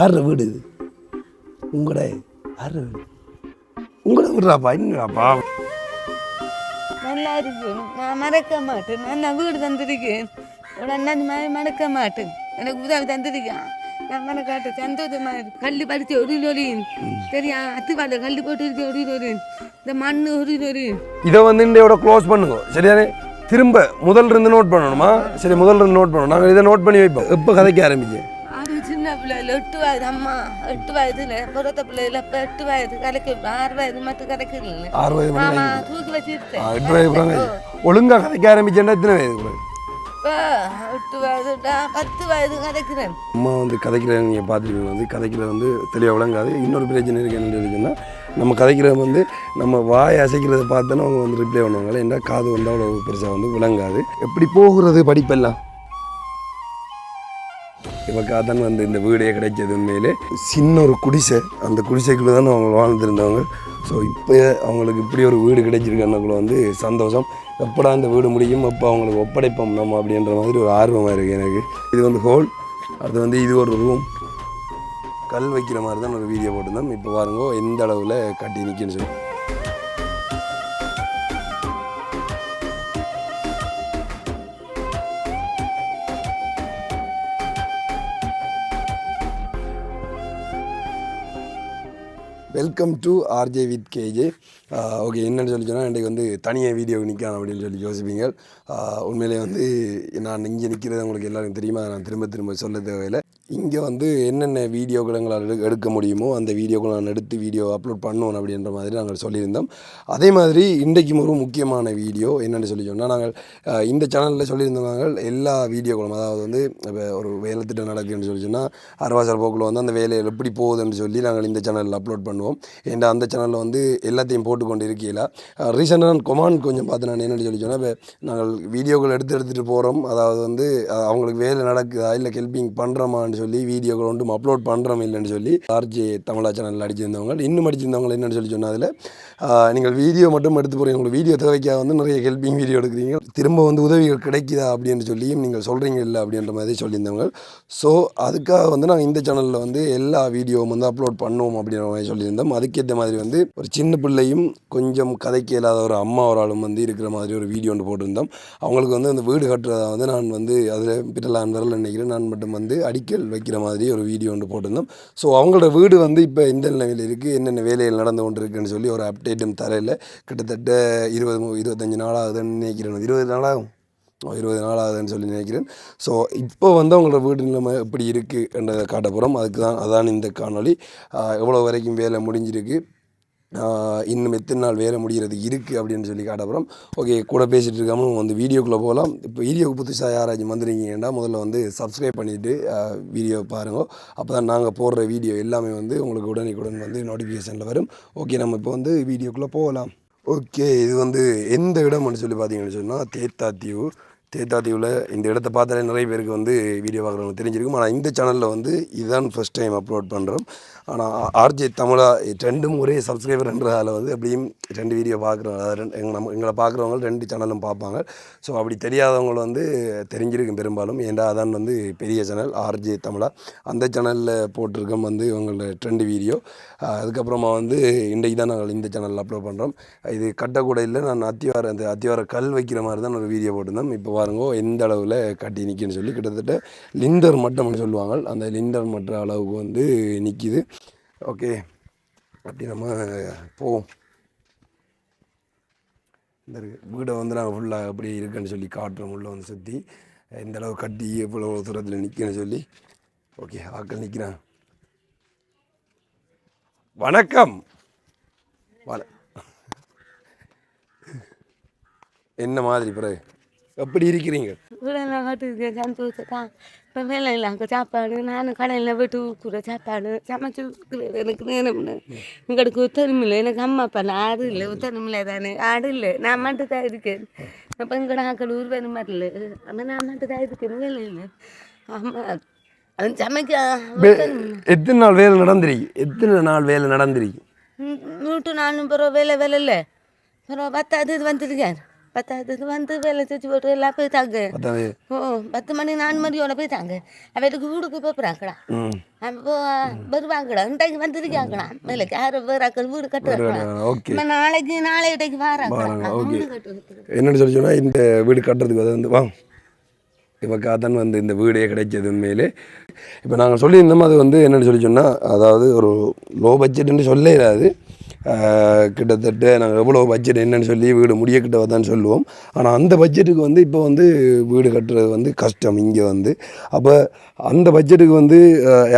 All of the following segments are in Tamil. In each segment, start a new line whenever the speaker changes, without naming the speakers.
ஆறுற வீடு இது. உங்களோட ஆறுற வீடு. உங்களோட வீடுறாப்பா என்னடாப்பா?
நல்லா இருக்கும் நான் மறக்க மாட்டேன். நான் நான் வீடு தந்திருக்கேன்? உடனே அந்த மாதிரி மறக்க மாட்டேன். எனக்கு உதவி தந்திருக்கான். நான் மறக்காட்டு சந்தோஷமா இருக்கு கல் படிச்சு ஒரு லொலின் சரியா? அத்துவாட கல் போட்டு இருக்கு ஒரு லொலின் இந்த மண் ஒரு லொலின்
இதை வந்து இண்டையோட க்ளோஸ் பண்ணுங்க. சரியானே திரும்ப முதல்ல இருந்து நோட் பண்ணணுமா? சரி முதல்ல இருந்து நோட் பண்ணணும். நாங்கள் இதை நோட் பண்ணி வைப்போம். எப்போ கதைக்க ஆரம்பிச்சேன்
பிள்ளைல எட்டு வயது அம்மா எட்டு வயதுல பிறத்த பிள்ளைல இப்ப எட்டு வயது கலைக்கு ஆறு வயது மட்டும் கலைக்கல
ஆறு வயது
ஆமா தூக்கி வச்சிருக்கேன்
வயது ஒழுங்காக கதைக்க ஆரம்பிச்சேன்னா எத்தனை வயது
எட்டு வயதுடா பத்து வயது கலைக்கிறேன்
அம்மா வந்து கதைக்கிற நீங்கள் பார்த்துருக்கீங்க வந்து கதைக்கிற வந்து தெளிவாக விளங்காது இன்னொரு பிரச்சனை இருக்கு என்ன இருக்குன்னா நம்ம கதைக்கிறது வந்து நம்ம வாய் அசைக்கிறத பார்த்தோன்னா அவங்க வந்து ரிப்ளை பண்ணுவாங்க என்ன காது வந்து அவ்வளோ பெருசாக வந்து விளங்காது எப்படி போகிறது படிப்பெல்லாம் இவக்காக தான் வந்து இந்த வீடே கிடைச்சது உண்மையிலே. சின்ன ஒரு குடிசை. அந்த குடிசைக்குள்ளே தான் அவங்க வாழ்ந்துருந்தவங்க. ஸோ இப்போ அவங்களுக்கு இப்படி ஒரு வீடு கிடைச்சிருக்கனக்குள்ள வந்து சந்தோஷம். எப்படா அந்த வீடு முடியும்? எப்போ அவங்களுக்கு ஒப்படைப்போம் நம்ம அப்படின்ற மாதிரி ஒரு ஆர்வமாக இருக்குது எனக்கு. இது வந்து ஹோல் அது வந்து இது ஒரு ரூம் கல் வைக்கிற மாதிரி தான் ஒரு வீடியோ போட்டிருந்தோம். இப்போ பாருங்க எந்த அளவில் கட்டி நிற்கின்னு சொல்லி. Welcome to RJ with KJ okay என்னென்னு சொல்லி சொன்னால் இன்றைக்கு வந்து தனியாக வீடியோ நிற்கலாம் அப்படின்னு சொல்லி யோசிப்பீங்க. Uh, உண்மையிலேயே உண்மையிலே வந்து நான் இங்கே நிற்கிறது உங்களுக்கு எல்லாருக்கும் தெரியுமா? நான் திரும்ப திரும்ப சொல்ல தேவையில்லை. இங்கே வந்து என்னென்ன வீடியோக்கள் எங்களால் எடு- எடுக்க முடியுமோ அந்த வீடியோக்கள் நான் எடுத்து வீடியோ அப்லோட் பண்ணுவோம் அப்படின்ற மாதிரி நாங்கள் சொல்லியிருந்தோம். அதே மாதிரி இன்றைக்கும் ஒரு முக்கியமான வீடியோ என்னென்னு சொல்லி சொன்னால் நாங்கள் இந்த சேனலில் சொல்லியிருந்தோம் நாங்கள் எல்லா வீடியோக்களும். அதாவது வந்து இப்போ ஒரு வேலை திட்டம் நடக்குதுன்னு சொல்லி சொன்னால் அரவாசல் போக்கில் வந்து அந்த வேலையில் எப்படி போகுதுன்னு சொல்லி நாங்கள் இந்த சேனலில் அப்லோட் பண்ணுவோம். ஏன்டா அந்த சேனலில் வந்து எல்லாத்தையும் போட்டுக்கொண்டு இருக்கையில் ரீசெண்டாக நான் கொமாண்ட் கொஞ்சம் பார்த்து நான் என்னென்னு சொல்லி சொன்னால் இப்போ நாங்கள் வீடியோக்கள் எடுத்து எடுத்துகிட்டு போகிறோம் அதாவது வந்து அவங்களுக்கு வேலை நடக்குதா? இல்லை ஹெல்பிங் பண்ணுறோமான்னு சொல்லி வீடியோக்கள் ஒன்றும் அப்லோட் பண்ணுறோம் இல்லைன்னு சொல்லி ஆர்ஜே தமிழா சேனலில் அடிச்சிருந்தவங்க. இன்னும் அடிச்சிருந்தவங்க என்னென்னு சொல்லி சொன்னதில். நீங்கள் வீடியோ மட்டும் எடுத்து போகிறீங்க உங்களுக்கு வீடியோ தேவைக்காக வந்து நிறைய ஹெல்ப்பிங் வீடியோ எடுக்கிறீங்க. திரும்ப வந்து உதவிகள் கிடைக்குதா அப்படின்னு சொல்லியும் நீங்கள் சொல்கிறீங்க இல்லை அப்படின்ற மாதிரி சொல்லியிருந்தவங்க. ஸோ அதுக்காக வந்து நாங்கள் இந்த சேனலில் வந்து எல்லா வீடியோவும் வந்து அப்லோட் பண்ணுவோம் அப்படின்ற மாதிரி சொல்லியிருந்தோம். அதுக்கேற்ற மாதிரி வந்து ஒரு சின்ன பிள்ளையும் கொஞ்சம் கதைக்கு இல்லாத ஒரு அம்மா ஒரு ஆளும் வந்து இருக்கிற மாதிரி ஒரு வீடியோ ஒன்று போட்டிருந்தோம். அவங்களுக்கு வந்து அந்த வீடு கட்டுறதா வந்து நான் வந்து அதில் பிட்டலான் வரல நினைக்கிறேன் நான் மட்டும் வந்து அடிக்கல் வைக்கிற மாதிரி ஒரு வீடியோ ஒன்று போட்டிருந்தோம். ஸோ அவங்களோட வீடு வந்து இப்போ எந்த நிலையில் இருக்குது என்னென்ன வேலைகள் நடந்து கொண்டு இருக்குன்னு சொல்லி ஒரு அப்டேட்டும் தரையில் கிட்டத்தட்ட இருபது இருபத்தஞ்சி இருபத்தஞ்சு நாளாகுதுன்னு நினைக்கிறேன். இருபது நாளாகும்? ஓ, இருபது நாள் ஆகுதுன்னு சொல்லி நினைக்கிறேன். ஸோ இப்போ வந்து அவங்களோட வீடு நிலைமை எப்படி இருக்குன்றதை காட்ட போகிறோம் அதுக்கு தான் அதான் இந்த காணொளி. எவ்வளோ வரைக்கும் வேலை முடிஞ்சிருக்கு? இன்னும் எத்தனை நாள் வேலை முடிகிறது இருக்குது அப்படின்னு சொல்லி காட்டப்புறம் ஓகே கூட பேசிகிட்டு இருக்காமல் வந்து வீடியோக்குள்ளே போகலாம். இப்போ வீடியோக்கு புதுசாக யாராச்சும் வந்துருக்கீங்கன்னா முதல்ல வந்து சப்ஸ்கிரைப் பண்ணிவிட்டு வீடியோ பாருங்கள் அப்போ தான் நாங்கள் போடுற வீடியோ எல்லாமே வந்து உங்களுக்கு உடனுக்குடன் வந்து நோட்டிஃபிகேஷனில் வரும். ஓகே நம்ம இப்போ வந்து வீடியோக்குள்ளே போகலாம். ஓகே இது வந்து எந்த இடம்னு சொல்லி பார்த்தீங்கன்னு சொன்னால் தேத்தாத்தீவு. தேத்தாத்தீவில் இந்த இடத்த பார்த்தாலே நிறைய பேருக்கு வந்து வீடியோ பார்க்குறவங்க தெரிஞ்சிருக்கும். ஆனால் இந்த சேனலில் வந்து இதுதான் ஃபஸ்ட் டைம் அப்லோட் பண்ணுறோம் ஆனால் ஆர்ஜே தமிழா ரெண்டும் ஒரே சப்ஸ்கிரைபர்ன்றதால வந்து எப்படியும் ரெண்டு வீடியோ பார்க்குறோம் ரெண்டு எங்கள் நம்ம எங்களை பார்க்குறவங்க ரெண்டு சேனலும் பார்ப்பாங்க ஸோ அப்படி தெரியாதவங்கள வந்து தெரிஞ்சிருக்கும் பெரும்பாலும். ஏன்டா அதான் வந்து பெரிய சேனல் ஆர்ஜே தமிழா. அந்த சேனலில் போட்டிருக்கோம் வந்து இவங்களோட ட்ரெண்டு வீடியோ அதுக்கப்புறமா வந்து இன்றைக்கு தான் நாங்கள் இந்த சேனலில் அப்லோட் பண்ணுறோம் இது கட்டக்கூடையில் நான் அத்திவார அந்த அத்திவார கல் வைக்கிற மாதிரி தான் ஒரு வீடியோ போட்டிருந்தோம். இப்போ பாருங்க எந்த அளவில் கட்டி நிற்கின்னு சொல்லி கிட்டத்தட்ட லிண்டர் மட்டம்னு சொல்லுவாங்க. அந்த லிண்டர் மட்ட அளவுக்கு வந்து நிற்கிது ஓகே அப்படி நம்ம போவோம். இந்த வீடை வந்து நாங்கள் ஃபுல்லாக எப்படி இருக்குன்னு சொல்லி காட்டுறோம். உள்ளே வந்து சுற்றி இந்த அளவு கட்டி எவ்வளோ தூரத்தில் நிற்கன்னு சொல்லி. ஓகே ஆக்கள் நிற்கிறேன் வணக்கம். வண என்ன மாதிரி பிறகு? எப்படி இருக்கிறீங்க.
வீடெல்லாம் இப்போ வேலை இல்லை அங்கே சாப்பாடு. நானும் கடையில் போய்ட்டு கூட சாப்பாடு. சமைச்சு கொடுக்குறது எனக்கு நேரம்னு எங்களுக்கு உத்தரவு இல்லை. எனக்கு அம்மா அப்பா ஆடு இல்லை. உத்தரவு இல்லை தானே. ஆடு இல்லை. நான் மட்டும் தான் இருக்கேன். அப்போ எங்கட ஆக்கள் ஊர் வேணும் வரல ஆனால் நான் மட்டும் தான் இருக்கேன். வேலை இல்லை. ஆமாம் சமைக்க.
எத்தனை நாள் வேலை நடந்திருக்கு? எத்தனை நாள் வேலை நடந்திருக்கு?
நூற்று நாலு பிறகு வேலை வேலை இல்லை. பிறகு பத்தாவது இது வந்துருக்கார். பத்தாவதுக்கு வந்து வேலை செஞ்சு போட்டு எல்லாம் போயிட்டாங்க ஓ பத்து மணி நாலு மணியோட போயிட்டாங்க அவருக்கு வீடுக்கு போகிறாங்கடா
ம்.
அப்போ வருவாங்கடா. இன்றைக்கு வந்திருக்காங்கடா. மேலே யாரும் வேறாக்கள் வீடு கட்டுறாங்க
ஓகே.
இப்போ நாளைக்கு நாளைக்கு
வராங்க,
வராங்க
okay.
வீடு கட்டுறதுக்கு
என்னென்னு சொல்லி சொன்னால் இந்த வீடு கட்டுறதுக்கு வந்து வாங்க இப்போ காத்தான் வந்து இந்த வீடே கிடைச்சது உண்மையிலே. இப்போ நாங்கள் சொல்லியிருந்தோம் அது வந்து என்னென்னு சொல்லி சொன்னால் அதாவது ஒரு லோ பட்ஜெட்னு சொல்ல இல்லாது ஆஹ், கிட்டத்தட்ட நாங்கள் எவ்வளோ பட்ஜெட் என்னன்னு சொல்லி வீடு முடிய கிட்ட தான் சொல்லுவோம். ஆனால் அந்த பட்ஜெட்டுக்கு வந்து இப்போ வந்து வீடு கட்டுறது வந்து கஷ்டம். இங்கே வந்து அப்போ அந்த பட்ஜெட்டுக்கு வந்து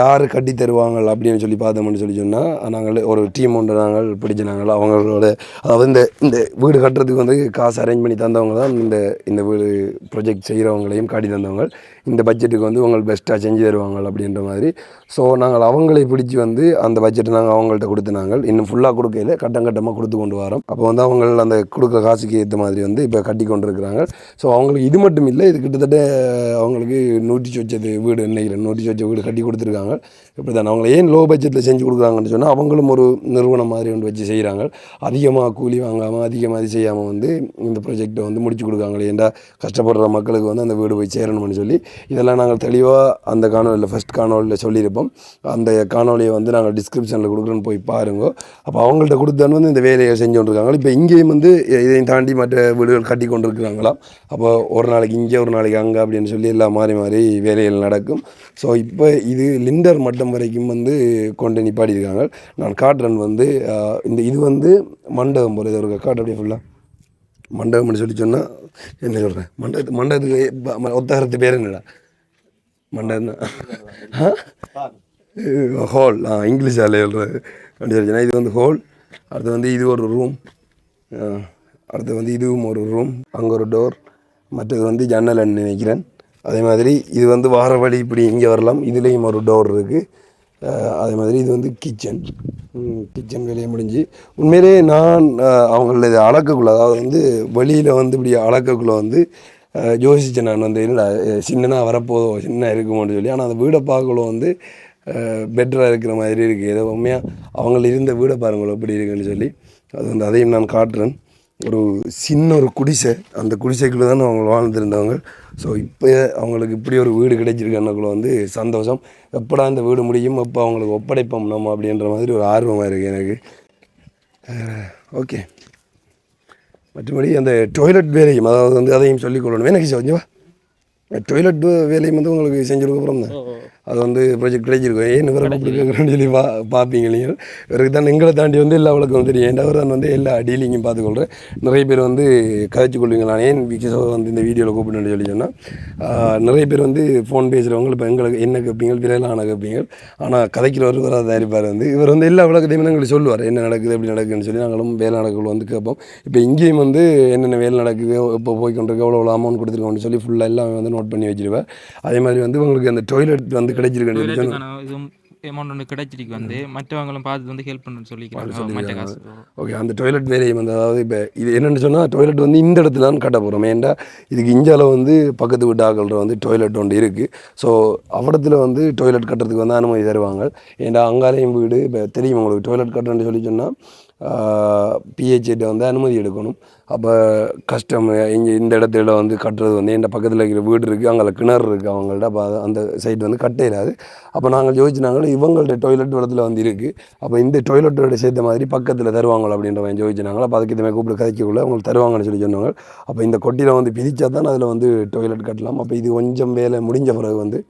யார் கட்டி தருவாங்க அப்படின்னு சொல்லி பார்த்தோம்னு சொல்லி சொன்னால் நாங்கள் ஒரு டீம் ஒன்று நாங்கள் பிடிச்ச நாங்கள் அவங்களோட அதாவது இந்த இந்த வீடு கட்டுறதுக்கு வந்து காசு அரேஞ்ச் பண்ணி தந்தவங்க தான் இந்த இந்த வீடு ப்ரொஜெக்ட் செய்கிறவங்களையும் காட்டி தந்தவங்க. இந்த பட்ஜெட்டுக்கு வந்து உங்கள் பெஸ்ட்டாக செஞ்சு தருவாங்க அப்படின்ற மாதிரி. ஸோ நாங்கள் அவங்களை பிடிச்சி வந்து அந்த பட்ஜெட்டை நாங்கள் அவங்கள்ட்ட கொடுத்து நாங்கள் இன்னும் ஃபுல்லாக வகையில் கட்டம் கட்டமாக கொடுத்து கொண்டு வரோம். அப்போ வந்து அவங்க அந்த கொடுக்குற காசுக்கு ஏற்ற மாதிரி வந்து இப்போ கட்டி கொண்டு இருக்கிறாங்க ஸோ அவங்களுக்கு இது மட்டும் இல்லை இது கிட்டத்தட்ட அவங்களுக்கு நூற்றி சொச்சது வீடு நினைக்கிறேன் நூற்றி சொச்ச வீடு கட்டி கொடுத்துருக்காங்க. இப்படி தான் அவங்களை ஏன் லோ பட்ஜெட்டில் செஞ்சு கொடுக்குறாங்கன்னு சொன்னால் அவங்களும் ஒரு நிறுவனம் மாதிரி ஒன்று வச்சு செய்கிறாங்க அதிகமாக கூலி வாங்காமல் அதிகமாக இது செய்யாமல் வந்து இந்த ப்ரொஜெக்டை வந்து முடிச்சு கொடுக்காங்களே ஏன்டா கஷ்டப்படுற மக்களுக்கு வந்து அந்த வீடு போய் சேரணும்னு சொல்லி இதெல்லாம் நாங்கள் தெளிவாக அந்த காணொலியில் ஃபஸ்ட் காணொலியில் சொல்லியிருப்போம். அந்த காணொலியை வந்து நாங்கள் டிஸ்கிரிப்ஷனில் கொடுக்குறோன்னு போய் பாருங்க. அப்போ அவங்க அவங்கள்ட்ட கொடுத்தோன்னு வந்து இந்த வேலையை செஞ்சு கொண்டிருக்காங்க இப்போ இங்கேயும் வந்து இதையும் தாண்டி மற்ற வீடுகள் கட்டி கொண்டிருக்கிறாங்களாம் அப்போ ஒரு நாளைக்கு இங்கே ஒரு நாளைக்கு அங்கே அப்படின்னு சொல்லி எல்லாம் மாறி மாறி வேலைகள் நடக்கும். ஸோ இப்போ இது லிண்டர் மட்டம் வரைக்கும் வந்து கொண்டு நிப்பாட்டியிருக்காங்க நான் காட்டுறேன் வந்து இந்த இது வந்து மண்டபம் போல. இது ஒரு காட்டு அப்படியே ஃபுல்லாக மண்டபம்னு சொல்லி சொன்னால் என்ன சொல்கிறேன் மண்டபத்து மண்டபத்துக்கு ஒத்தகரத்து பேர் என்னடா? மண்டபம் ஹால் ஆ இங்கிலீஷ் ஆள் சொல்கிறது அப்படி சொல்லிச்சுன்னா இது வந்து ஹால். அடுத்து வந்து இது ஒரு ரூம் அடுத்து வந்து இதுவும் ஒரு ரூம் அங்கே ஒரு டோர் மற்றது வந்து ஜன்னல் நினைக்கிறேன். அதே மாதிரி இது வந்து வார வழி இப்படி இங்கே வரலாம். இதுலேயும் ஒரு டோர் இருக்குது அதே மாதிரி இது வந்து கிச்சன் கிச்சன் வேலையை முடிஞ்சு. உண்மையிலே நான் அவங்கள இதை அளக்கக்குள்ள அதாவது வந்து வெளியில் வந்து இப்படி அளக்கக்குள்ள வந்து யோசித்தேன் நான் வந்து என்னடா சின்னனாக வரப்போதோ சின்ன இருக்குமோன்னு சொல்லி. ஆனால் அந்த வீடை பார்க்கக்குள்ள வந்து பெட்டராக இருக்கிற மாதிரி இருக்குது ஏதோ உண்மையாக அவங்கள இருந்த வீடை பாருங்களோ எப்படி இருக்குன்னு சொல்லி. அது வந்து அதையும் நான் காட்டுறேன். ஒரு சின்ன ஒரு குடிசை. அந்த குடிசைக்குள்ளே தான் அவங்க வாழ்ந்துருந்தவங்க. ஸோ இப்போ அவங்களுக்கு இப்படி ஒரு வீடு கிடைச்சிருக்கக்குள்ள வந்து சந்தோஷம். எப்படா இந்த வீடு முடியும்? எப்போ அவங்களுக்கு ஒப்படைப்போம் நம்ம அப்படின்ற மாதிரி ஒரு ஆர்வமாக இருக்குது எனக்கு. ஓகே மற்றபடி அந்த டொய்லெட் வேலையும் அதாவது வந்து அதையும் சொல்லிக் கொள்ளணும். எனக்கு கொஞ்சம் டொய்லெட் வேலையும் வந்து உங்களுக்கு செஞ்சு தான். அது வந்து ப்ராஜெக்ட் கிடைச்சிருக்கும். ஏன் இவரை கூப்பிட்டுருக்கேன்னு சொல்லி பா பார்ப்பீங்க நீங்கள் இவருக்கு தான் எங்களை தாண்டி வந்து எல்லா விளக்கம் தெரியும். ஏன்டா அவர் வந்து எல்லா டீலிங்கும் பார்த்துக்கொள்கிறேன் நிறைய பேர் வந்து கதைச்சு கொள்வீங்க நான் ஏன் விக்கிசோ வந்து இந்த வீடியோவில் கூப்பிட்டுன்னு சொல்லி சொன்னால் நிறைய பேர் வந்து ஃபோன் பேசுகிறவங்க இப்போ எங்களுக்கு என்ன கேட்பீங்க விரையிலான கேட்பீங்க ஆனால் கதைக்கிறவர் வராத இருப்பார் வந்து இவர் வந்து எல்லா விளக்கத்தையுமே எங்களுக்கு சொல்லுவார். என்ன நடக்குது எப்படி நடக்குதுன்னு சொல்லி நாங்களும் வேலை நடக்குள்ள வந்து கேட்போம். இப்போ இங்கேயும் வந்து என்னென்ன வேலை நடக்குது எப்போ போய் கொண்டிருக்கு எவ்வளோ எவ்வளோ அமௌண்ட் கொடுத்துருக்கோம்னு சொல்லி ஃபுல்லாக எல்லாமே வந்து நோட் பண்ணி வச்சிருவேன் அதே மாதிரி வந்து உங்களுக்கு அந்த டொய்லெட் வந்து
டாய்லெட்டுக்கான இதுவும் அமௌண்ட் ஒன்று கிடைச்சிருக்கு வந்து. மற்றவங்களும் பார்த்து வந்து ஹெல்ப் பண்ணுன்னு சொல்லிக்கிறாங்க.
ஓகே அந்த டொய்லெட் வேலையை வந்து அதாவது இப்போ இது என்னென்னு சொன்னால் டொய்லெட் வந்து இந்த இடத்துல தான் கட்ட போகிறோம் ஏன்டா? இதுக்கு இஞ்சால வந்து பக்கத்து வீட்டு ஆக்கள்கிட்ட வந்து டொய்லெட் ஒன்று இருக்குது ஸோ அவடத்தில் வந்து டொய்லெட் கட்டுறதுக்கு வந்து அனுமதி தருவாங்க. ஏன்டா அங்காலையும் வீடு இப்போ தெரியும் உங்களுக்கு டொய்லெட் கட்டுறேன்னு சொல்லி சொன்னால் பிஹெச்ஐட்ட வந்து அனுமதி எடுக்கணும். அப்போ கஷ்டம் இங்கே இந்த இடத்துல வந்து கட்டுறது வந்து எந்த பக்கத்தில் இருக்கிற வீடு இருக்குது அங்கே கிணறு இருக்குது அவங்கள்ட்ட அப்போ அந்த சைடு வந்து கட்ட இல்லாது அப்போ நாங்கள் யோசிச்சுனாங்க இவங்கள்ட்ட டொய்லெட் இடத்துல வந்து இருக்குது அப்போ இந்த டொய்லெட்டோட சேர்த்த மாதிரி பக்கத்தில் தருவாங்களோ அப்படின்ற மாதிரி யோசிச்சுனாங்க அப்போ அதுக்கு இதுமாதிரி கூப்பிட்டு கதைக்குள்ளே அவங்களுக்கு தருவாங்கன்னு சொல்லி சொன்னாங்க. அப்போ இந்த கொட்டியில் வந்து பிரித்தா தான் அதில் வந்து டொய்லெட் கட்டலாம். அப்போ இது கொஞ்சம் வேலை முடிஞ்ச பிறகு வந்து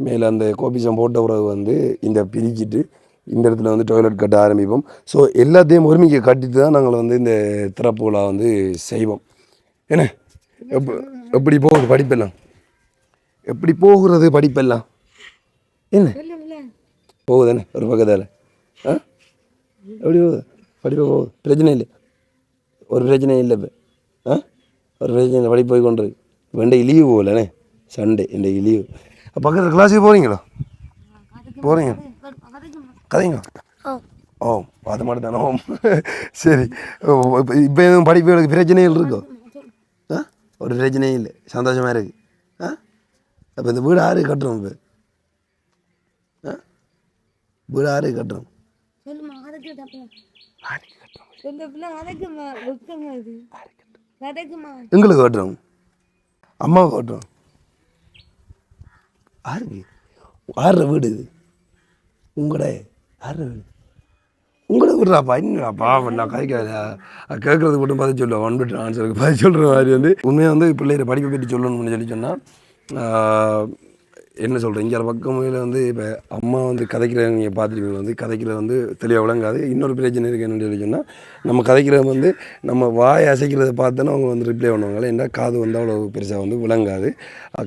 மேலே அந்த கோபிசம் போட்ட பிறகு வந்து இந்த பிரிச்சுட்டு இந்த இடத்துல வந்து டாய்லெட் கட்ட ஆரம்பிப்போம். ஸோ எல்லாத்தையும் ஒருமிக்க கட்டிட்டு தான் நாங்கள் வந்து இந்த திறப்பு விழா வந்து செய்வோம். என்ன? எப் எப்படி போகுது படிப்பெல்லாம்? எப்படி போகிறது படிப்பெல்லாம்? என்ன? போகுதானே ஒரு பக்கத்தால். ஆ? எப்படி போகுது? படிப்பு போகுது. பிரச்சனை இல்லை. ஒரு பிரச்சனையும் இல்லை இப்போ. ஆ? ஒரு பிரச்சனை இல்லை. படிப்பு போய் கொண்டு இன்றைக்கு லீவு போகலண்ணே சண்டே இன்றைக்கு லீவு பக்கத்தில் கிளாஸுக்கு போகிறீங்களா போகிறீங்க கதைங்க ஓ அது மட்டும் தானே ஓ சரி. இப்போ எதுவும் படிப்புகளுக்கு பிரச்சனைகள் இருக்கோ? ஆ? ஒரு பிரச்சனையும் இல்லை. சந்தோஷமாக இருக்கு. ஆ? அப்போ இந்த வீடு ஆறு கட்டுறோம் இப்போ. ஆ? வீடு ஆறு கட்டுறோம். எங்களுக்கு ஓட்டுறோம் அம்மாவுக்கு ஓட்டுறோம் யாருக்கு ஆறுற வீடு இது. உங்களோட யார்? உங்களுக்கு விட்றாப்பா என்னப்பா நான் கதைக்காத. கேட்கறது மட்டும் பார்த்து சொல்லுவேன் ஒன் பிட் ஆன்சருக்கு பார்த்து சொல்கிற மாதிரி வந்து. உண்மையாக வந்து பிள்ளைகளை படிப்பை பற்றி சொல்லணும்னு சொல்லி சொன்னால் என்ன சொல்கிறேன் இங்கே பக்கமையில் வந்து இப்போ அம்மா வந்து கதைக்கிறத நீங்கள் பார்த்துருப்பீங்க. வந்து கதைக்கிறது வந்து தெளிவாக விளங்காது. இன்னொரு பிரச்சனை இருக்குது என்னன்னு சொல்லி சொன்னால் நம்ம கதைக்கிறது வந்து நம்ம வாய் அசைக்கிறத பார்த்தோன்னா அவங்க வந்து ரிப்ளை பண்ணுவாங்க. ஏன்னா காது வந்து அவ்வளோ பெருசாக வந்து விளங்காது.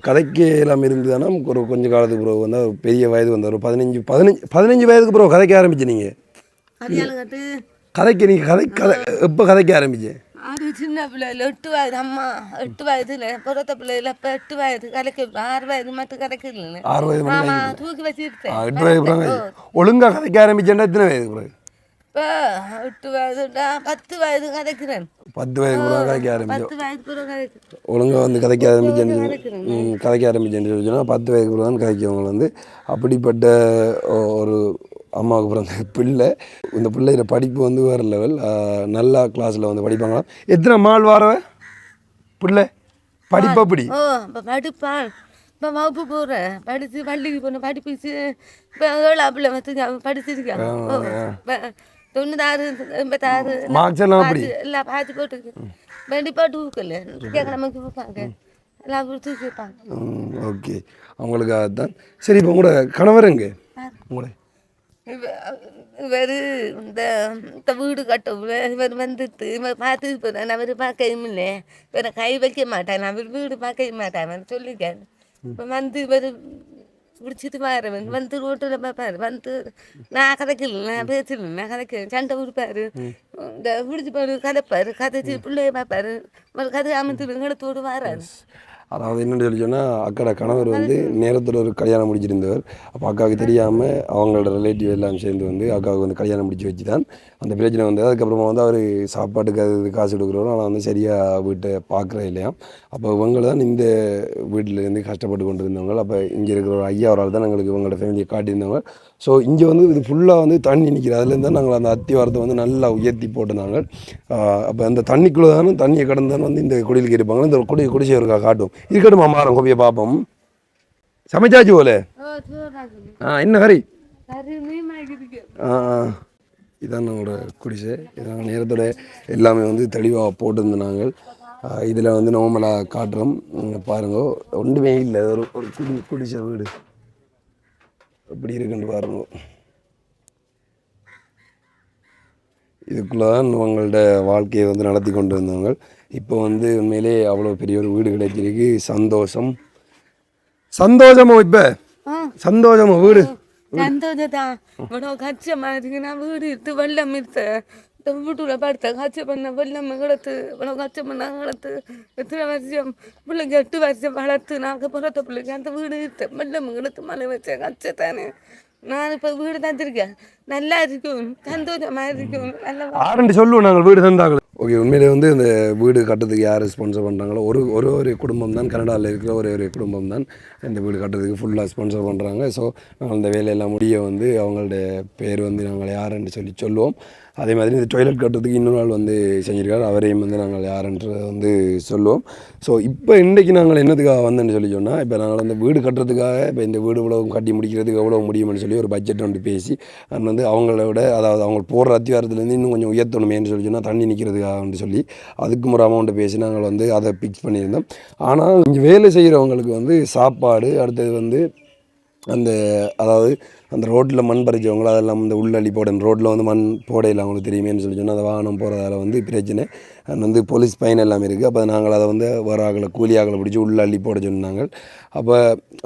கதைக்கு எல்லாம் இருந்ததுன்னா ஒரு கொஞ்சம் காலத்துக்கு பிறகு வந்து ஒரு பெரிய வயது வந்து ஒரு பதினஞ்சு பதினஞ்சு பதினஞ்சு வயதுக்கு பிறகு கதைக்க ஆரம்பிச்சு நீங்கள் கதைக்க நீங்கள் கதை கதை எப்போ கதைக்க ஆரம்பிச்சு?
அது சின்ன பிள்ளைல எட்டு வயது அம்மா எட்டு வயதுல பிறத்த பிள்ளைல இப்போ எட்டு வயது கலைக்க ஆறு வயது மட்டும் கலைக்கல
ஆறு வயது
ஆமா தூக்கி வச்சிருக்கேன்
வயது ஒழுங்காக கதைக்க ஆரம்பிச்சேன்னா எத்தனை வயதுக்கு பிறகு?
இப்போ எட்டு வயதுடா பத்து வயது கதைக்கிறேன்
பத்து வயதுக்கு பிறகு கதைக்க ஆரம்பிச்சோம்.
பத்து வயது பிறகு கதைக்கிறேன்
ஒழுங்காக வந்து கதைக்க ஆரம்பிச்சேன்னு கதைக்க ஆரம்பிச்சேன்னு சொன்னால் பத்து வயதுக்கு பிறகு தான் கதைக்கவங்க வந்து அப்படிப்பட்ட ஒரு அம்மாவுக்கு பிறந்த பிள்ளை இந்த பிள்ளையோட படிப்பு வந்து வேறு லெவல் நல்லா கிளாஸில் வந்து படிப்பாங்களாம். எத்தனை மால் வாரவ? பிள்ளை படிப்பு அப்படி?
ஓ இப்போ வகுப்பு போகிறேன் படித்து பள்ளிக்கு போன படிப்பிச்சு இப்போ ஏழாம் பிள்ளை வந்து படிச்சிருக்கான் தொண்ணூத்தாறு எண்பத்தாறு
மார்க்ஸ் எல்லாம் அப்படி?
எல்லாம் பார்த்து போட்டுருக்கு. கண்டிப்பாக டூக்கல திங்கக்கிழமைக்கு கொடுப்பாங்க எல்லாம் கொடுத்து கேட்பாங்க.
ஓகே. அவங்களுக்காக தான் சரி இப்போ உங்களோட கணவர் எங்கே? உங்களோட
இவர் இந்த இந்த வீடு கட்ட இவர் வந்துட்டு இவர் பார்த்து போகிறேன் அவர் பார்க்கவும் இல்லை இவரை கை வைக்க மாட்டேன் அவர் வீடு பார்க்க மாட்டேன் சொல்லிக்கேன் இப்போ வந்து இவர் பிடிச்சிட்டு வரவன். வந்து ரோட்டில் பார்ப்பாரு. வந்து நான் கதைக்கல. நான் பேசல. நான் கதைக்கிறேன் சண்டை கொடுப்பாரு இந்த பிடிச்சி போய் கதைப்பாரு. கதைச்சி பிள்ளைய பார்ப்பாரு. கதை அமைத்து எடுத்தோடு வராரு.
அதாவது என்னென்னு சொல்லி சொன்னால் அக்காட கணவர் வந்து நேரத்தில் ஒரு கல்யாணம் முடிச்சிருந்தவர். அப்போ அக்காவுக்கு தெரியாமல் அவங்களோட ரிலேட்டிவ் எல்லாம் சேர்ந்து வந்து அக்காவுக்கு வந்து கல்யாணம் முடிச்சு வச்சு தான் அந்த பிரச்சனை வந்து அதுக்கப்புறமா வந்து அவர் சாப்பாட்டுக்கு அது காசு கொடுக்குறோம். ஆனால் வந்து சரியாக வீட்டை பார்க்குறேன் இல்லையா. அப்போ இவங்க தான் இந்த வீட்டிலேருந்து கஷ்டப்பட்டு கொண்டு இருந்தவங்க அப்போ இங்கே இருக்கிற ஒரு ஐயா ஒரு ஆள் தான் எங்களுக்கு இவங்களோட ஃபேமிலியை காட்டியிருந்தவங்க. ஸோ இங்கே வந்து இது ஃபுல்லாக வந்து தண்ணி நிற்கிது அதுலேருந்து தான் நாங்கள் அந்த அத்திவாரத்தை வந்து நல்லா உயர்த்தி போட்டிருந்தாங்க. அப்போ அந்த தண்ணிக்குள்ளே தானே தண்ணியை கடந்து தானே வந்து இந்த குடிலுக்கு இருப்பாங்க இந்த குடி குடிசை இருக்கா காட்டும் இருக்கட்டும் மாமாரம் கோபியை பார்ப்போம். சமைச்சாச்சு போல? ஆ என்ன ஹரி. இதான் நம்மளோட குடிசை. இதான் நேரத்தோட எல்லாமே வந்து தெளிவாக போட்டிருந்தோம் நாங்கள் இதில் வந்து நார்மலாக காட்டுறோம். பாருங்க. ஒன்றுமே இல்லை. ஒரு ஒரு குடி குடிசை வீடு. எப்படி இருக்குன்னு பாருங்க. இதுக்குள்ளே தான் அவங்களோட வாழ்க்கையை வந்து நடத்தி கொண்டு இருந்தவங்க இப்போ வந்து உண்மையிலே அவ்வளோ பெரிய ஒரு வீடு கிடைச்சிருக்கு. சந்தோஷம். சந்தோஷமோ இப்போ? சந்தோஷமோ வீடு?
சந்தோஷதான் இவ்வளோ கச்சமா இருக்கு நான் வீடு எடுத்து வெள்ளம் இந்த வீட்டுல படுத்த கச்சை பண்ண வெள்ளம் கிடத்து இவ்வளோ கச்சை பண்ண கிடத்து எத்தனை வருஷம் பிள்ளைங்க எட்டு வருஷம் வளர்த்து நாங்கள் பிறத்த பிள்ளைங்க அந்த வீடு வெள்ளம் கிடத்து மழை வச்ச கச்சை தானே நான் இப்போ வீடு தந்துருக்கேன் நல்லா இருக்கும் சந்தோஷமா இருக்கும் நல்லா
ஆரண்டி சொல்லுவோம் நாங்கள் வீடு தந்தாங்க ஓகே உண்மையிலே வந்து இந்த வீடு கட்டுறதுக்கு யார் ஸ்பான்சர் பண்ணுறாங்களோ ஒரு ஒரு ஒரு குடும்பம் தான் கனடாவில் இருக்கிற ஒரே ஒரு குடும்பம் தான் இந்த வீடு கட்டுறதுக்கு ஃபுல்லாக ஸ்பான்சர் பண்ணுறாங்க ஸோ நாங்கள் இந்த வேலையெல்லாம் முடிய வந்து அவங்களுடைய பேர் வந்து நாங்கள் யாருன்னு சொல்லி சொல்லுவோம். அதே மாதிரி இந்த டாய்லெட் கட்டுறதுக்கு இன்னொரு நாள் வந்து செஞ்சிருக்காரு. அவரையும் வந்து நாங்கள் யாருன்றதை வந்து சொல்லுவோம். ஸோ இப்போ இன்றைக்கு நாங்கள் என்னதுக்காக வந்தேன்னு சொல்லி சொன்னால் இப்போ நாங்கள் அந்த வீடு கட்டுறதுக்காக இப்போ இந்த வீடு இவ்வளோ கட்டி முடிக்கிறதுக்கு எவ்வளோ முடியும்னு சொல்லி ஒரு பட்ஜெட் வந்து பேசி அண்ட் வந்து அவங்கள விட அதாவது அவங்க போடுற அத்திவாரத்துலேருந்து இன்னும் கொஞ்சம் உயர்த்தணுமேன்னு சொல்லி சொன்னால் தண்ணி நிற்கிறதுக்காக சொல்லி அதுக்கும் ஒரு அமௌண்ட்டு பேசி நாங்கள் வந்து அதை ஃபிக்ஸ் பண்ணியிருந்தோம். ஆனால் இங்கே வேலை செய்கிறவங்களுக்கு வந்து சாப்பாடு அடுத்தது வந்து அந்த அதாவது அந்த ரோட்டில் மண் பறிச்சவங்கள அதெல்லாம் இந்த உள்ளள்ளி போடணும் ரோட்டில் வந்து மண் போடையில் அவங்களுக்கு தெரியுமேன்னு சொல்லி சொன்னால் அந்த வாகனம் போகிறதால வந்து பிரச்சனை. வந்து போலீஸ் பயன் எல்லாமே இருக்குது அப்போ நாங்கள் அதை வந்து வர ஆகலை கூலி ஆகலை பிடிச்சி உள்ளே அள்ளி போட சொன்னாங்க. அப்போ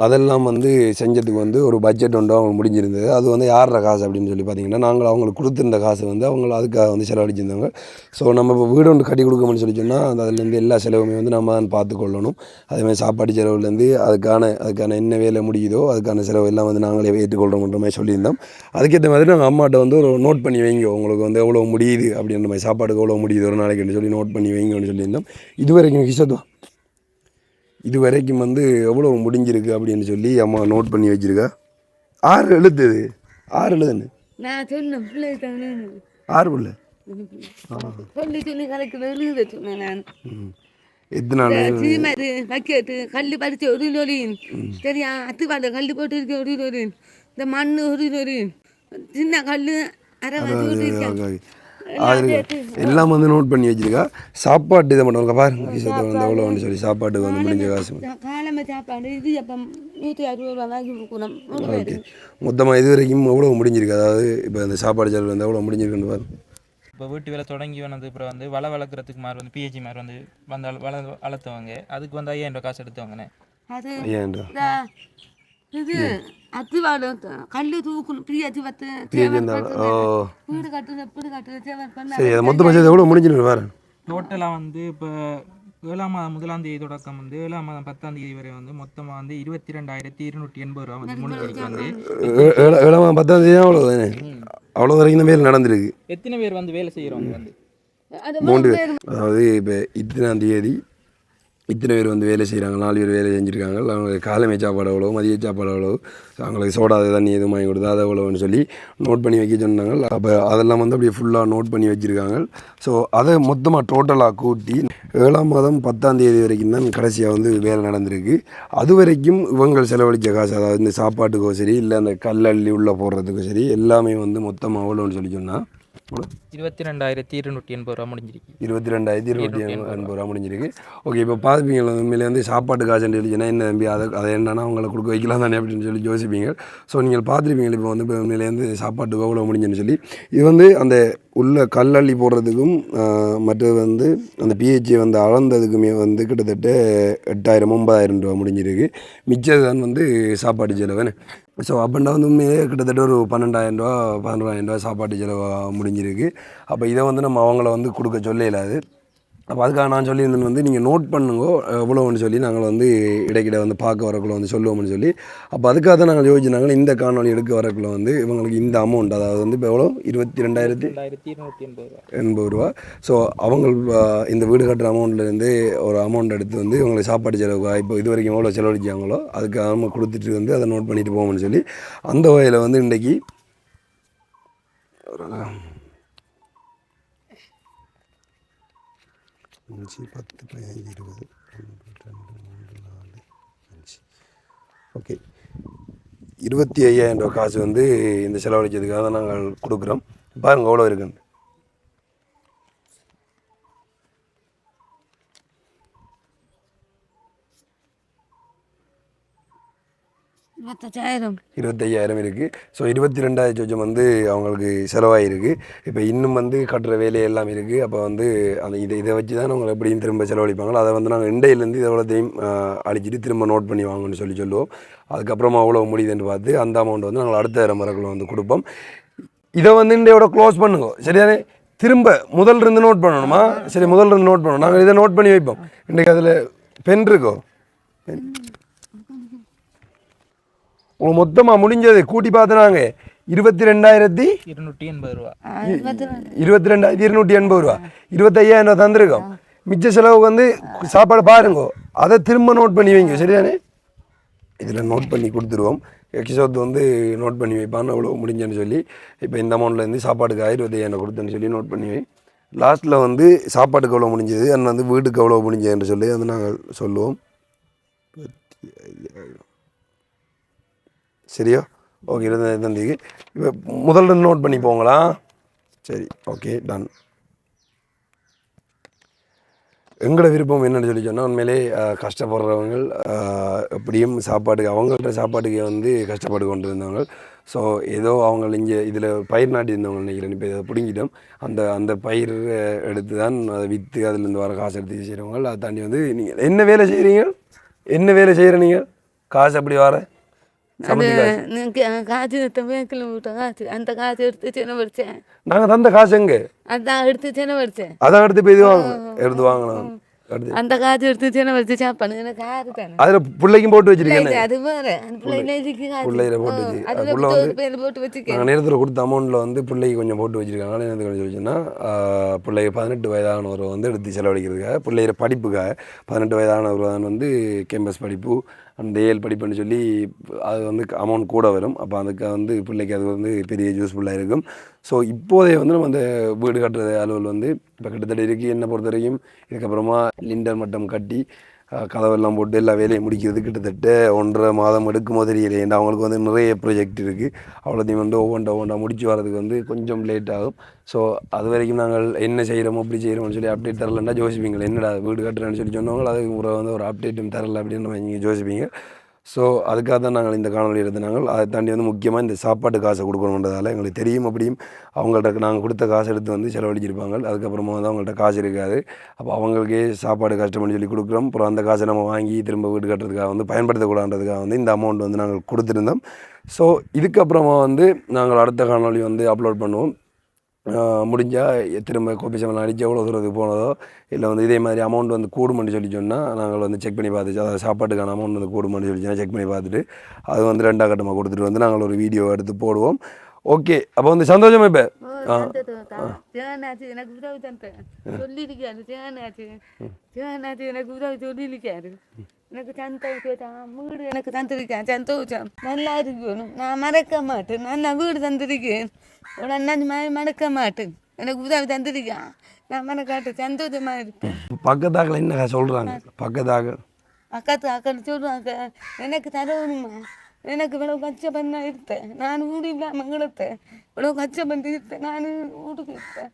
அதெல்லாம் வந்து செஞ்சதுக்கு வந்து ஒரு பட்ஜெட் ஒன்று அவங்க முடிஞ்சிருந்தது. அது வந்து யாரோட காசு அப்படின்னு சொல்லி பார்த்தீங்கன்னா நாங்கள் அவங்களுக்கு கொடுத்துருந்த காசு வந்து அவங்க அதுக்காக வந்து செலவழிச்சிருந்தாங்க. ஸோ நம்ம இப்போ வீடு ஒன்று கட்டி கொடுக்கணும்னு சொல்லி சொன்னால் அந்த அதுலேருந்து எல்லா செலவுமே வந்து நம்ம தான் பார்த்துக்கொள்ளணும் அதேமாதிரி சாப்பாடு செலவுலேருந்து அதுக்கான அதுக்கான என்ன வேலை முடியுதோ அதுக்கான செலவு எல்லாம் வந்து நாங்களே ஏற்றுக்கொள்கிறோம்ன்ற மாதிரி சொல்லியிருந்தோம். அதுக்கேற்ற மாதிரி நாங்கள் அம்மாட்ட வந்து ஒரு நோட் பண்ணி வைங்க. உங்களுக்கு வந்து எவ்வளோ முடியுது அப்படின்ற மாதிரி சாப்பாடுக்கு எவ்வளோ முடியுது ஒரு நாளைக்குன்னு சொல்லி நோட் பண்ணி வைங்கன்னு சொல்லியிருந்தோம். இது வரைக்கும் கிஷத்துவா இது வரைக்கும் வந்து எவ்வளோ முடிஞ்சிருக்கு அப்படின்னு சொல்லி அம்மா நோட் பண்ணி வச்சிருக்கா? ஆறு எழுத்துது ஆறு எழுதுன்னு. ஆறு பிள்ளை? எத்தனை
கல் பறிச்சு ஒரு லொரின் சரியா அத்துவாட கல் போட்டு இருக்க ஒரு லொரின் இந்த மண் ஒரு லொரின் சின்ன கல் அரை
அது எல்லாம் வந்து நோட் பண்ணி வச்சிருக்கா. சாப்பாட்டு இதை இங்க பாருங்க கிஷத்தை வந்து எவ்வளோன்னு சொல்லி சாப்பாட்டுக்கு வந்து முடிஞ்ச காசு.
காலமை சாப்பாடு இது அப்போ நூற்றி அறுபது ரூபா வாங்கி கொடுக்கணும். ஒரு பேர்
மொத்தமாக இது வரைக்கும் எவ்வளோ முடிஞ்சிருக்கு? அதாவது இப்போ இந்த சாப்பாடு செலவு வந்து எவ்வளோ முடிஞ்சிருக்குன்னு பாருங்க
இப்போ வீட்டு வேலை தொடங்கி வந்தது அப்புறம் வந்து வலை வளர்க்குறதுக்கு மாதிரி வந்து பிஹெச்சி மாதிரி வந்து வந்து வள வளர்த்தவங்க. அதுக்கு வந்து ஐயாயிரம் ரூபா காசு எடுத்தவங்கண்ணே
அது
ஐயாயிரம்
இது
டோட்டலாக வந்து இப்போ ஏழாம் மாதம் முதலாம் தேதி தொடக்கம் வந்து ஏழாம் மாதம் பத்தாம் தேதி வரை வந்து மொத்தமாக வந்து இருபத்தி ரெண்டாயிரத்தி இருநூற்றி எண்பது ரூபா வந்து முடிஞ்சிருக்கு வந்து
ஏ- ஏழா- ஏழாம் பத்தாம் தேதி அவ்வளோ தானே? அவ்வளோ வரைக்கும் தான் வேலை நடந்திருக்கு.
எத்தனை பேர் வந்து வேலை செய்கிறவங்க வந்து?
அது
மூன்று பேர். அதாவது இப்போ இத்தனாம் தேதி? இத்தனை பேர் வந்து வேலை செய்கிறாங்க நாலு பேர் வேலை செஞ்சுருக்காங்க. அவங்களுக்கு காலமை சாப்பாடு அவ்வளோ மதிய சாப்பாடு அவ்வளோ அவங்களுக்கு சோடா தண்ணி எதுவும் வாங்கி கொடுத்தா அதை அவ்வளோன்னு சொல்லி நோட் பண்ணி வைக்க சொன்னாங்க. அப்போ அதெல்லாம் வந்து அப்படியே ஃபுல்லாக நோட் பண்ணி வச்சுருக்காங்க. ஸோ அதை மொத்தமாக டோட்டலாக கூட்டி ஏழாம் மாதம் பத்தாம் தேதி வரைக்கும் தான் கடைசியாக வந்து வேலை நடந்திருக்கு. அது வரைக்கும் இவங்க செலவழித்த காசு அதாவது இந்த சாப்பாட்டுக்கோ சரி இல்லை அந்த கல் அள்ளி உள்ளே போடுறதுக்கோ சரி எல்லாமே வந்து மொத்தமாக அவ்வளோன்னு சொல்லி சொன்னால்
இருபத்தி ரெண்டாயிரத்தி இருநூற்றி எண்பது ரூபா முடிஞ்சிருக்கு.
இருபத்தி ரெண்டாயிரத்தி இருநூற்றி எண்பது ரூபா முடிஞ்சிருக்கு. ஓகே இப்போ பார்த்துப்பீங்க உண்மையிலே வந்து சாப்பாட்டு காசுன்னு சொல்லிச்சுன்னா என்ன தம்பி அதை அதை என்னன்னா அவங்களை கொடுக்க வைக்கலாம் தானே அப்படின்னு சொல்லி யோசிப்பீங்க. ஸோ நீங்கள் பார்த்துருப்பீங்க இப்போ வந்து இப்போ உண்மையிலே வந்து சாப்பாட்டுக்கு எவ்வளோ முடிஞ்சுன்னு சொல்லி. இது வந்து அந்த உள்ள கல்லள்ளி போடுறதுக்கும் மற்றது வந்து அந்த பிஹெச்சி வந்து அளந்ததுக்குமே வந்து கிட்டத்தட்ட எட்டாயிரம் ஒன்பதாயிரம் ரூபா முடிஞ்சிருக்கு. மிச்சது தான் வந்து சாப்பாட்டு செலவுன்னு ஸோ அப் அண்ட் டவுன் உண்மையிலே கிட்டத்தட்ட ஒரு பன்னெண்டாயிரம் ரூபா பதினோராயிரம் ரூபா சாப்பாட்டு செலவு முடிஞ்சிருக்கு. அப்போ இதை வந்து நம்ம அவங்கள வந்து கொடுக்க சொல்ல இயலாது. அப்போ அதுக்காக நான் சொல்லியிருந்தேன் வந்து நீங்கள் நோட் பண்ணுங்கோ எவ்வளோன்னு சொல்லி நாங்கள் வந்து இடைக்கிட வந்து பார்க்க வரக்குள்ள வந்து சொல்லுவோம்னு சொல்லி. அப்போ அதுக்காக தான் நாங்கள் யோசிச்சாங்க இந்த காணொலி எடுக்க வரக்குள்ள வந்து இவங்களுக்கு இந்த அமௌண்ட் அதாவது வந்து இப்போ எவ்வளோ இருபத்தி ரெண்டாயிரத்தி
எண்பது ரூபா.
எண்பது ஸோ அவங்க இந்த வீடு கட்டுற அமௌண்ட்லேருந்து ஒரு அமௌண்ட் எடுத்து வந்து இவங்களுக்கு சாப்பாடு செலவுக்கு இப்போ இது வரைக்கும் எவ்வளோ செலவழிச்சாங்களோ அதுக்கு அவங்க கொடுத்துட்டு வந்து அதை நோட் பண்ணிட்டு போவோம்னு சொல்லி அந்த வகையில் வந்து இன்றைக்கி அஞ்சு பத்து பதினஞ்சு இருபது. ஒன்று ரெண்டு மூன்று நாலு அஞ்சு. ஓகே. இருபத்தி ஐயாயிரம் ரூபா காசு வந்து இந்த செலவழிச்சதுக்காக தான் நாங்கள் கொடுக்குறோம். பாருங்க எவ்வளோ இருக்குன்னு. இருபத்தையாயிரம் இருக்குது ஸோ இருபத்தி ரெண்டாயிரம் சொச்சம் வந்து அவங்களுக்கு செலவாயிருக்கு. இப்போ இன்னும் வந்து கட்டுற வேலையெல்லாம் இருக்குது அப்போ வந்து அந்த இதை இதை வச்சு தான் அவங்க எப்படியும் திரும்ப செலவழிப்பாங்களோ அதை வந்து நாங்கள் இண்டையிலேருந்து இதை எவ்வளோத்தையும் அழிச்சிட்டு திரும்ப நோட் பண்ணி வாங்கணும்னு சொல்லி சொல்லுவோம். அதுக்கப்புறமா அவ்வளோ முடியுதுன்னு பார்த்து அந்த அமௌண்ட் வந்து நாங்கள் அடுத்த மரக்குள்ள வந்து கொடுப்போம். இதை வந்து இண்டையோட க்ளோஸ் பண்ணுங்க. சரியானே திரும்ப முதல்ல இருந்து நோட் பண்ணணுமா? சரி முதல்ல இருந்து நோட் பண்ணணும். நாங்கள் இதை நோட் பண்ணி வைப்போம். இன்றைக்கு அதில் பென் இருக்கோ? பென் மொத்தமாக முடிஞ்சது கூட்டி பார்த்துனாங்க. இருபத்தி ரெண்டாயிரத்தி
இருநூற்றி எண்பது ரூபா.
இருபத்தி ரெண்டாயிரத்தி இருநூற்றி எண்பது ரூபா. இருபத்தையாயிரம் ரூபா தந்திருக்கோம். மிச்ச செலவுக்கு வந்து சாப்பாடு பாருங்க. அதை திரும்ப நோட் பண்ணி வைங்க சரிதானே? இதில் நோட் பண்ணி கொடுத்துருவோம். எக்ஸோத்து வந்து நோட் பண்ணி வைப்பான்னு அவ்வளோ முடிஞ்சேன்னு சொல்லி. இப்போ இந்த அமௌண்ட்லேருந்து சாப்பாடுக்கு ஐயாயிரம் கொடுத்தேன்னு சொல்லி நோட் பண்ணி வை. லாஸ்ட்டில் வந்து சாப்பாட்டுக்கு எவ்வளோ முடிஞ்சது? அண்ட் வந்து வீட்டுக்கு எவ்வளோ முடிஞ்சதுன்னு சொல்லி வந்து நாங்கள் சொல்லுவோம். சரியா? ஓகே இருபது தந்திக்கு இப்போ முதல்ல நோட் பண்ணி போங்களா? சரி ஓகே டன் எங்களோட விருப்பம் என்னென்னு சொல்லி சொன்னால் உண்மையிலே கஷ்டப்படுறவங்க எப்படியும் சாப்பாட்டுக்கு அவங்கள்ட்ட சாப்பாட்டுக்கு வந்து கஷ்டப்பட்டு கொண்டு இருந்தவங்க. ஸோ ஏதோ அவங்க இங்கே இதில் பயிர் நாட்டி இருந்தவங்க நினைக்கிறேன். இப்போ இதை பிடுங்கிட்டோம். அந்த அந்த பயிர் எடுத்து தான் அதை விற்று அதுலேருந்து வர காசு எடுத்து செய்கிறவங்க அதை தாண்டி வந்து நீங்கள் என்ன வேலை செய்கிறீங்க என்ன வேலை செய்கிற நீங்கள் காசு அப்படி வர?
காசு. பேங்கில் விட்ட காசு அந்த காசு எடுத்து சின்ன படித்தேன்
நாங்கள் தந்த காசு எங்கே?
அதான் எடுத்து சின்ன படித்தேன்
அதான் எடுத்து போய் இது வாங்க எடுத்து வாங்கலாம் எடுத்து
அந்த காசு எடுத்து சின்ன படித்து சாப்பாடு எனக்கு காரு தானே.
அதில் பிள்ளைக்கும் போட்டு வச்சிருக்கேன்.
அது வேற.
பிள்ளையில போட்டு வச்சு. புள்ள வந்து
போட்டு
நேரத்தில் கொடுத்த அமௌண்ட்டில் வந்து பிள்ளைக்கு கொஞ்சம் போட்டு வச்சிருக்காங்க என்ன கொஞ்சம் வச்சுன்னா பிள்ளைய பதினெட்டு வயதானவர் வந்து எடுத்து செலவழிக்கிறதுக்காக பிள்ளைய படிப்புக்காக பதினெட்டு வயதானவர் தான் வந்து கேம்பஸ் படிப்பு அந்த ஏஎல் படிப்புன்னு சொல்லி அது வந்து அமௌண்ட் கூட வரும். அப்போ அதுக்கு வந்து பிள்ளைக்கு அது வந்து பெரிய யூஸ்ஃபுல்லாக இருக்கும். ஸோ இப்போதைய வந்து நம்ம அந்த வீடு கட்டுறது அலுவல் வந்து இப்போ கிட்டத்தட்ட இருக்குது என்னை பொறுத்த வரைக்கும் இதுக்கப்புறமா லிண்டர் மட்டம் கட்டி கதவெல்லாம் போட்டு எல்லா வேலையும் முடிக்கிறது கிட்டத்தட்ட ஒன்றரை மாதம் எடுக்குமோ தெரியல ஏன்னா அவங்களுக்கு வந்து நிறைய ப்ரொஜெக்ட் இருக்குது அவ்வளோத்தையும் வந்து ஒவ்வொன்றா ஒவ்வொன்றா முடிச்சு வரதுக்கு வந்து கொஞ்சம் லேட் ஆகும். ஸோ அது வரைக்கும் நாங்கள் என்ன செய்கிறோமோ இப்படி செய்கிறோம்னு சொல்லி அப்டேட் தரலன்னா ஜோசிப்பீங்க என்னடா வீடு கட்டுறேன்னு சொல்லி சொன்னவங்க அதுக்கு ஒரு வந்து ஒரு அப்டேட்டும் தரல அப்படின்னு நீங்கள் ஜோசிப்பீங்க ஸோ அதுக்காக தான் நாங்கள் இந்த காணொலி எடுத்தினாங்க அதை தாண்டி வந்து முக்கியமாக இந்த சாப்பாட்டு காசை கொடுக்கணுன்றதால எங்களுக்கு தெரியும் அப்படியும் அவங்கள்ட்ட நாங்கள் கொடுத்த காசு எடுத்து வந்து செலவழிச்சிருப்பாங்க. அதுக்கப்புறமா வந்து அவங்கள்ட்ட காசு இருக்காது. அப்போ அவங்களுக்கே சாப்பாடு கஷ்டம்னு சொல்லி கொடுக்குறோம். அப்புறம் அந்த காசை நம்ம வாங்கி திரும்ப வீடு கட்டுறதுக்காக வந்து பயன்படுத்தக்கூடாதுன்றதுக்காக வந்து இந்த அமௌண்ட் வந்து நாங்கள் கொடுத்துருந்தோம். ஸோ இதுக்கப்புறமா வந்து நாங்கள் அடுத்த காணொலி வந்து அப்லோட் பண்ணுவோம். முடிஞ்சால் திரும்ப கோபி சம்பளம் அடித்து எவ்வளோ தூரத்துக்கு போனதோ இல்லை வந்து இதே மாதிரி அமௌண்ட் வந்து கூடுமென்னு சொல்லி சொன்னால் நாங்கள் வந்து செக் பண்ணி பார்த்துச்சு அதாவது சாப்பாட்டுக்கான அமௌண்ட் வந்து கூடுமென்னு சொல்லி சொன்னால் செக் பண்ணி பார்த்துட்டு அது வந்து ரெண்டாம் கட்டமாக கொடுத்துட்டு வந்து நாங்கள் ஒரு வீடியோ எடுத்து போடுவோம். ஓகே அப்போ வந்து சந்தோஷமா இப்போ?
எனக்கு உதவி தந்தேன் சொல்லியிருக்காரு எனக்கு உதவி சொல்லியிருக்காரு. எனக்கு சந்தோஷம் வீடு எனக்கு தந்திருக்கேன் சந்தோஷம் நல்லா இருக்கணும். நான் மறக்க மாட்டேன். நல்லா வீடு தந்திருக்கேன். ஒரு அண்ணன் மாதிரி மறக்க மாட்டேன். எனக்கு உதவி தந்திருக்கேன் நான் மறக்காட்டு சந்தோஷமா இருப்பேன்
பக்கத்தாக்கில் என்ன சொல்கிறாங்க பக்கத்தாக
அக்கத்து அக்கத்து சொல்லுவாங்க எனக்கு தரணுமா? எனக்கு இவ்வளோ கஷ்டப்பண்ணா இருத்தேன் நான் வீடு இல்லாமல் கிடத்தேன் இவ்வளோ கஷ்டப்பட்டு இருத்தேன் நான் வீட்டுக்கு இருப்பேன்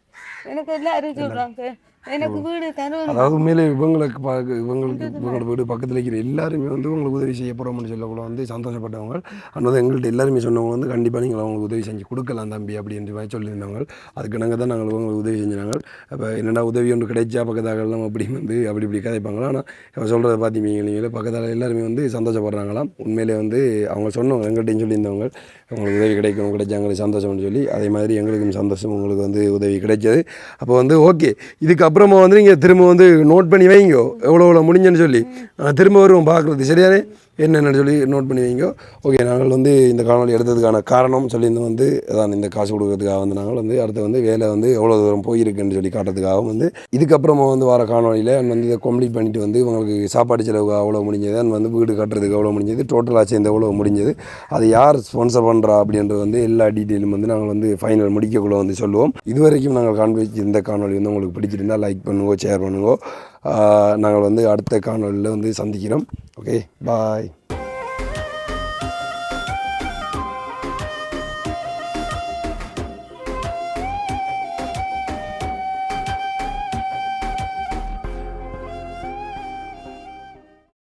எனக்கு எல்லாரும் சொல்கிறாங்க எனக்கு வீடு தரணும்
அதாவது உண்மையிலே இவங்களுக்கு பார்க்க இவங்களுக்கு இவங்களோட வீடு பக்கத்தில் இருக்கிற எல்லாருமே வந்து உங்களுக்கு உதவி செய்ய போகிறோம்னு சொல்லக்கூட வந்து சந்தோஷப்பட்டவங்க. அன்னது எங்கள்கிட்ட எல்லாருமே சொன்னவங்க வந்து கண்டிப்பாக நீங்கள் அவங்களுக்கு உதவி செஞ்சு கொடுக்கலாம் தம்பி அப்படின்ற மாதிரி சொல்லியிருந்தவங்க. அதுக்கு நாங்கள் தான் நாங்கள் உங்களுக்கு உதவி செஞ்சாங்க அப்போ என்னடா உதவி ஒன்று கிடைச்சா பக்கத்தாகலாம் அப்படி வந்து அப்படி இப்படி கதைப்பாங்களா? ஆனால் இப்போ சொல்கிறத பார்த்தீங்க நீங்களே பக்கத்தில் எல்லாருமே வந்து சந்தோஷப்படுறாங்களாம். உண்மையிலே வந்து அவங்க சொன்னவங்க எங்கள்கிட்டையும் சொல்லியிருந்தவங்க. உங்களுக்கு உதவி கிடைக்கும் கிடைச்சாங்களுக்கு சந்தோஷம்னு சொல்லி அதே மாதிரி எங்களுக்கும் சந்தோஷம் உங்களுக்கு வந்து உதவி கிடைச்சது. அப்போ வந்து ஓகே இதுக்கப்புறமா வந்து நீங்கள் திரும்ப வந்து நோட் பண்ணி வைங்க எவ்வளோ எவ்வளோ முடிஞ்சேன்னு சொல்லி. நான் திரும்ப வருவோம் பார்க்குறது சரியானே என்னென்னு சொல்லி நோட் பண்ணி வைங்க. ஓகே நாங்கள் வந்து இந்த காணொலி எடுத்ததுக்கான காரணம் சொல்லியிருந்தோம் வந்து அதான் இந்த காசு கொடுக்கறதுக்காக வந்து நாங்கள் வந்து அடுத்து வந்து வேலை வந்து எவ்வளோ தூரம் போயிருக்குன்னு சொல்லி காட்டுறதுக்காகவும் வந்து இதுக்கப்புறமா வந்து வர காணொலியில் வந்து இதை கம்ப்ளீட் பண்ணிட்டு வந்து உங்களுக்கு சாப்பாடு செலவுக்கு அவ்வளோ முடிஞ்சது அண்ட் வந்து வீடு கட்டுறதுக்கு எவ்வளோ முடிஞ்சது டோட்டலாக சேர்ந்து எவ்வளோ முடிஞ்சது அது யார் ஸ்பான்சர் பண்ணுறா அப்படின்றது வந்து எல்லா டீட்டெயிலும் வந்து நாங்கள் வந்து ஃபைனல் முடிக்கக்குள்ளே வந்து சொல்லுவோம். இதுவரைக்கும் நாங்கள் காண்பிச்சு இந்த காணொலி வந்து உங்களுக்கு பிடிச்சிருந்தால் லைக் பண்ணுங்க ஷேர் பண்ணுங்க. நாங்கள் வந்து அடுத்த காணொலியில் வந்து சந்திக்கிறோம். Okay bye